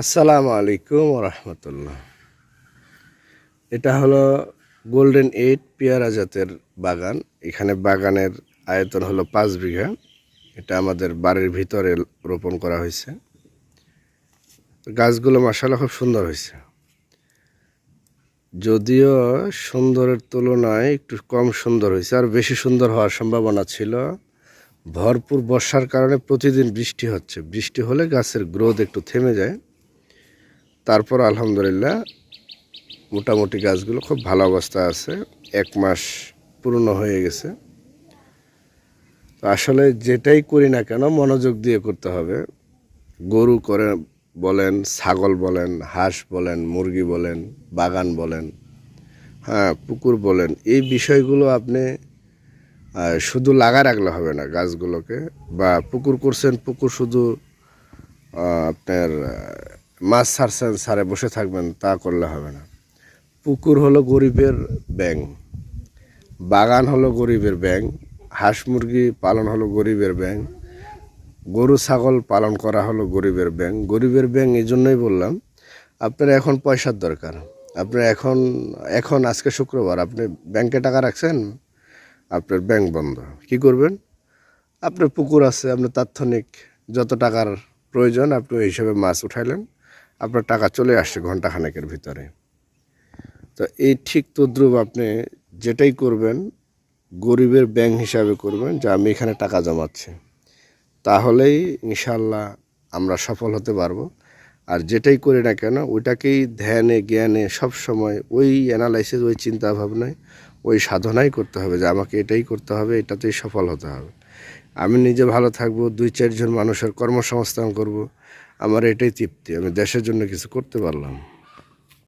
আসসালামু আলাইকুম রহমতুল্লাহ। এটা হলো গোল্ডেন এইট পেয়ারা জাতের বাগান। এখানে বাগানের আয়তন হলো পাঁচ বিঘা। এটা আমাদের বাড়ির ভিতরে রোপণ করা হয়েছে। গাছগুলো মাসাল্লাহ খুব সুন্দর হয়েছে। যদিও সুন্দরের তুলনায় একটু কম সুন্দর হয়েছে, আর বেশি সুন্দর হওয়ার সম্ভাবনা ছিল। ভরপুর বর্ষার কারণে প্রতিদিন বৃষ্টি হচ্ছে। বৃষ্টি হলে গাছের গ্রোথ একটু থেমে যায়। তারপর আলহামদুলিল্লাহ মোটামুটি গাছগুলো খুব ভালো অবস্থায় আছে। এক মাস পুরনো হয়ে গেছে। তো আসলে যেটাই করি না কেন মনোযোগ দিয়ে করতে হবে। গরু করে বলেন, ছাগল বলেন, হাঁস বলেন, মুরগি বলেন, বাগান বলেন হ্যাঁ পুকুর বলেন, এই বিষয়গুলো আপনি শুধু লাগা রাখলে হবে না গাছগুলোকে। বা পুকুর করছেন, পুকুর শুধু আপনার মাছ ছাড়ছেন ছাড়ে বসে থাকবেন তা করলে হবে না। পুকুর হলো গরিবের ব্যাং বাগান হলো গরিবের ব্যাং হাঁস মুরগি পালন হলো গরিবের ব্যাং গরু ছাগল পালন করা হলো গরিবের ব্যাং গরিবের ব্যাং এই জন্যই বললাম আপনার এখন পয়সার দরকার। আপনার এখন এখন আজকে শুক্রবার আপনি ব্যাংকে টাকা রাখছেন আপনার ব্যাংক বন্ধ। কি করবেন? আপনার পুকুর আছে আপনার তাৎক্ষণিক যত টাকার প্রয়োজন আপনি ওই হিসাবে মাছ উঠাইলেন। আপনার টাকা চলে আসছে ঘন্টাখানেকের ভিতরে। তো এই ঠিক তদ্রুপ আপনি যেটাই করবেন, গরিবের ব্যাংক হিসাবে করবেন যে আমি এখানে টাকা জমাচ্ছি। তাহলেই ইনশাল্লাহ আমরা সফল হতে পারব। আর যেটাই করি না কেন, ওইটাকেই ধ্যানে, জ্ঞানে সব সময় ওই অ্যানালাইসিস ওই চিন্তা ভাবনায় ওই সাধনাই করতে হবে যে আমাকে এটাই করতে হবে, এটাতেই সফল হতে হবে। আমি নিজে ভালো থাকব, দুই চারজন মানুষের কর্মসংস্থান করব আমার এটাই তৃপ্তি আমি দেশের জন্য কিছু করতে পারলাম।